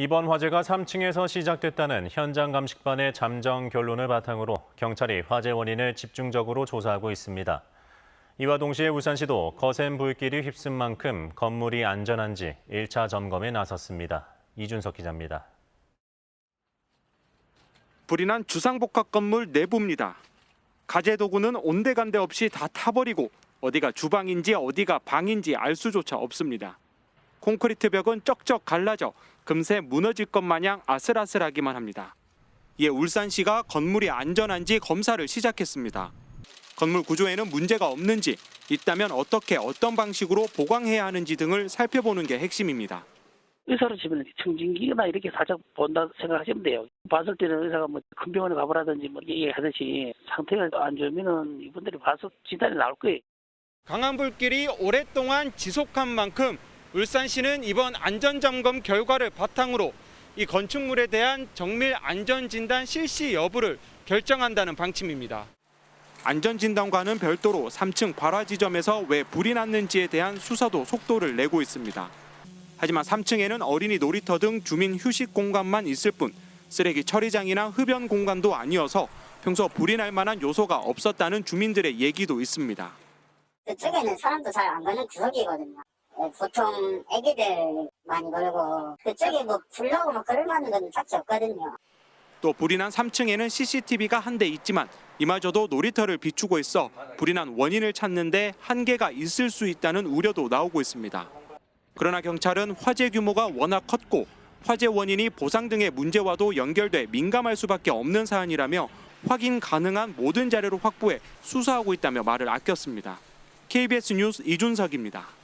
이번 화재가 3층에서 시작됐다는 현장 감식반의 잠정 결론을 바탕으로 경찰이 화재 원인을 집중적으로 조사하고 있습니다. 이와 동시에 울산시도 거센 불길이 휩쓴 만큼 건물이 안전한지 1차 점검에 나섰습니다. 이준석 기자입니다. 불이 난 주상복합 건물 내부입니다. 가재 도구는 온데간데 없이 다 타버리고 어디가 주방인지 어디가 방인지 알 수조차 없습니다. 콘크리트 벽은 쩍쩍 갈라져 금세 무너질 것 마냥 아슬아슬하기만 합니다. 이에 울산시가 건물이 안전한지 검사를 시작했습니다. 건물 구조에는 문제가 없는지, 있다면 어떻게 어떤 방식으로 보강해야 하는지 등을 살펴보는 게 핵심입니다. 의사로 치면 청진기나 이렇게 살짝 본다 생각하시면 돼요. 봤을 때는 의사가 뭐 큰 병원에 가보라든지 뭐 얘기하듯이 상태가 안 좋으면은 이분들이 봐서 진단이 나올 거예요. 강한 불길이 오랫동안 지속한 만큼 울산시는 이번 안전점검 결과를 바탕으로 이 건축물에 대한 정밀 안전진단 실시 여부를 결정한다는 방침입니다. 안전진단과는 별도로 3층 발화 지점에서 왜 불이 났는지에 대한 수사도 속도를 내고 있습니다. 하지만 3층에는 어린이 놀이터 등 주민 휴식 공간만 있을 뿐 쓰레기 처리장이나 흡연 공간도 아니어서 평소 불이 날 만한 요소가 없었다는 주민들의 얘기도 있습니다. 그쪽에는 사람도 잘 안 가는 구석이거든요. 예, 보통 애기들 많이 놀고 그쪽에 뭐 불나고 뭐 그럴 만한 건 딱히 없거든요. 또 불이 난 3층에는 CCTV가 한 대 있지만 이마저도 놀이터를 비추고 있어 불이 난 원인을 찾는데 한계가 있을 수 있다는 우려도 나오고 있습니다. 그러나 경찰은 화재 규모가 워낙 컸고 화재 원인이 보상 등의 문제와도 연결돼 민감할 수밖에 없는 사안이라며 확인 가능한 모든 자료를 확보해 수사하고 있다며 말을 아꼈습니다. KBS 뉴스 이준석입니다.